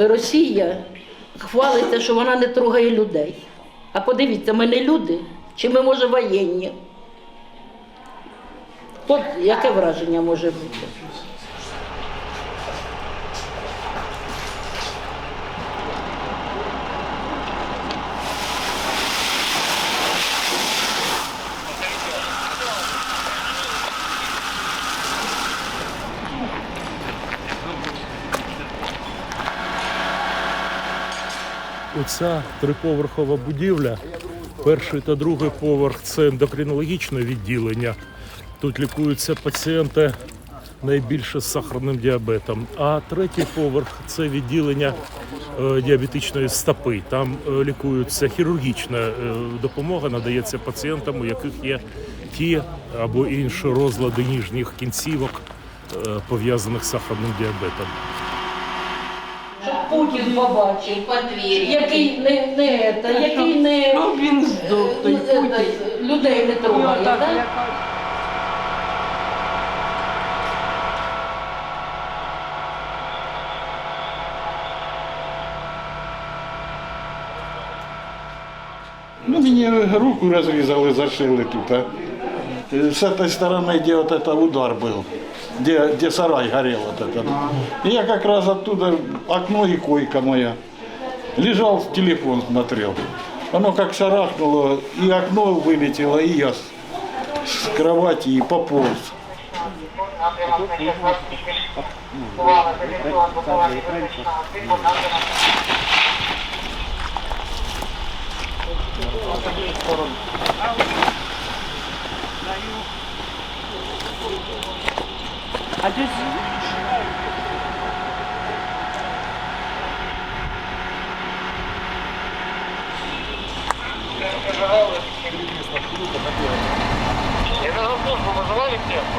Росія хвалиться, що вона не трогає людей. А подивіться, ми не люди, чи ми може воєнні? От яке враження може бути? Оця триповерхова будівля, перший та другий поверх це ендокринологічне відділення. Тут лікуються пацієнти найбільше з сахарним діабетом. А третій поверх це відділення е, діабетичної стопи. Там е, лікуються хірургічна е, допомога, надається пацієнтам, у яких є ті або інші розлади ніжніх кінцівок, пов'язаних з сахарним діабетом. Путін побачив, який не, не, та, який не, Ну, він здох, той е, е, людей не трогає. Ну, так, так? Ну, мені руку разрезали, зашили тут. А. С этой стороны, где вот это удар был, где, где сарай горел вот этот. И я как раз оттуда, окно и койка моя. Лежал, в телефон смотрел. Оно как шарахнуло, и окно вылетело, и я с, с кровати и пополз. А I just. Я на вы вызывали всех?